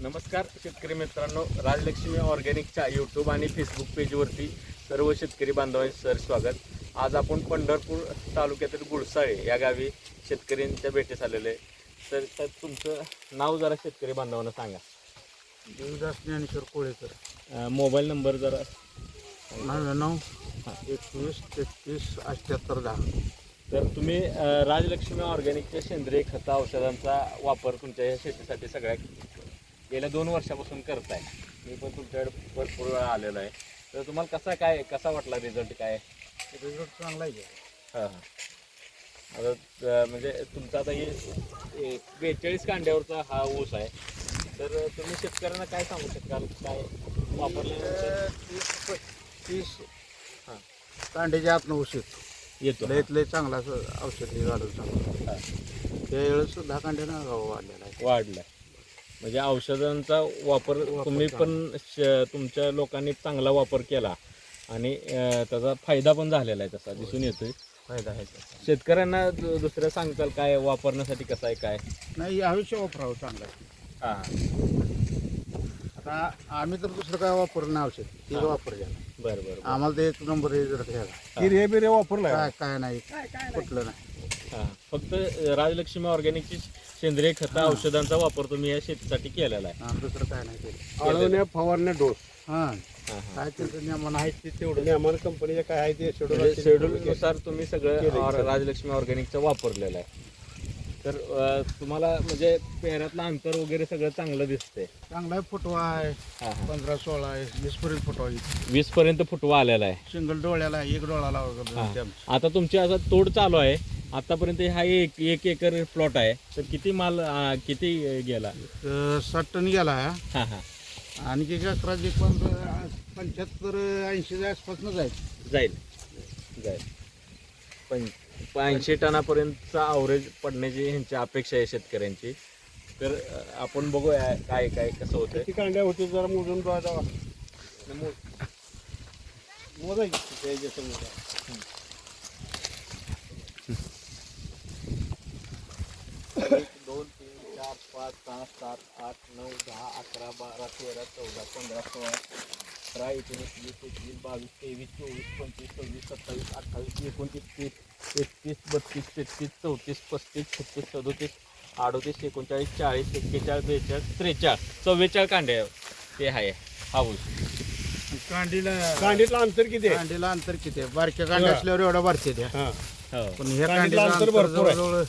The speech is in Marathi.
नमस्कार शेतकरी मित्रांनो. राजलक्ष्मी ऑर्गॅनिकच्या यूट्यूब आणि फेसबुक पेजवरती सर्व शेतकरी बांधवांचे सर स्वागत. आज आपण पंढरपूर तालुक्यातील गुळसाळे या गावी शेतकऱ्यांच्या भेटीस आलेले आहे. तर तर तुमचं नाव जरा शेतकरी बांधवांना सांगा. देवदास ज्ञानेश्वर कोळेकर मोबाईल नंबर जरा. नव्याण्णव एकवीस तेहतीस अठ्ठ्याहत्तर दहा. तर तुम्ही राजलक्ष्मी ऑर्गॅनिकच्या सेंद्रिय खता औषधांचा वापर तुमच्या या शेतीसाठी सगळ्या गेल्या दोन वर्षापासून करताय. मी पण तुमच्याकडे भरपूर वेळा आलेलो आहे. तर तुम्हाला कसा काय कसा वाटला रिझल्ट काय? रिझल्ट चांगला आहे. हां हां. आता म्हणजे तुमचा आता हे बेचाळीस कांड्यावरचा हा ऊस आहे. तर तुम्ही शेतकऱ्यांना काय सांगू शकाल? काय वापरल्यानंतर? तीस प- तीस हां. कांड्याच्या आतनं औषध येतो. लयत लय चांगला असं औषध हे घालून चांगलं. हां. त्यावेळेस दहा कांड्यानं वाढलेला आहे. वाढलाय. म्हणजे औषधांचा वापर वापर तुम्ही पण श- तुमच्या लोकांनी चांगला वापर केला. आणि अं, त्याचा फायदा पण झालेला आहे तसा दिसून येतोय. फायदा आहे त्याचा शेतकऱ्यांना दु- दुसरं सांगताल काय वापरण्यासाठी कसं आहे काय? नाही आयुष्य वापरावं चांगलं. हां. आता आम्ही तर दुसरं काय वापरलं नाही औषध. तेच हां. वापरलं बरं बरं बरं. आम्हाला ते एक नंबर रिझल्ट घ्यायला. बिरे वापरलाय? काय काय नाही. कुठलं नाही. हां फक्त राजलक्ष्मी ऑर्गॅनिकची सेंद्रिय खता औषधांचा वापर तुम्ही या शेतीसाठी केलेला आहे. हा, दुसरं काय नाही केलं. आळवण्या फवारण्या डोस. हां. हां हां. काय त्याचं नियमन आहे ते तेवढं. नेमान कंपनीचे काय आहे ते शेड्यूल शेड्यूलनुसार तुम्ही सगळं. राजलक्ष्मी ऑर्गॅनिकचं वापरलेलं आहे. तर अं, तुम्हाला म्हणजे पेऱ्यातलं अंतर वगैरे सगळं चांगलं दिसतंय. चांगला आहे फुटवा आहे. हां हां. पंधरा सोळा आहे वीस पर्यंत फुटवा आहे. वीस पर्यंत फुटवा आलेला आहे. सिंगल डोळ्याला आहे, एक डोळा हा. आता तुमची आता तोड चालू आहे. आतापर्यंत हा एक एक एकर प्लॉट आहे. तर किती माल अं, किती गेला? साठ टन गेला हां. हां आणखी एक अकरा जे पंधरा पंच्याहत्तर ऐंशीच्या आसपासनं जाईल. जाईल. जाईल. पण ऐंशी टनापर्यंतचा अवरेज पडण्याची ह्यांची अपेक्षा आहे शेतकऱ्यांची. तर आपण बघूया काय काय कसं होतंय. किती कांड्या होते जरा मोजून बघा मोजायची दोन तीन चार पाच सहा सात आठ नऊ दहा अकरा बारा तेरा चौदा पंधरा सोळा. अठरा एकोणीस वीस एकवीस बावीस तेवीस चोवीस पंचवीस सव्वीस सत्तावीस अठ्ठावीस एकोणतीस तीस एकतीस बत्तीस तेहतीस चौतीस पस्तीस छत्तीस सदोतीस अडोतीस एकोणचाळीस चाळीस एक्केचाळीस बेचाळीस त्रेचाळीस चव्वेचाळीस कांडे ते आहे. हाऊस कांडीला कांडीतलं अंतर किती आहे? कांडीला अंतर किती आहे? बारक्या कांड्या असल्यावर एवढा भरते त्या हा. पण ह्या कांडीला कांडीला अंतर अंतर भरपूर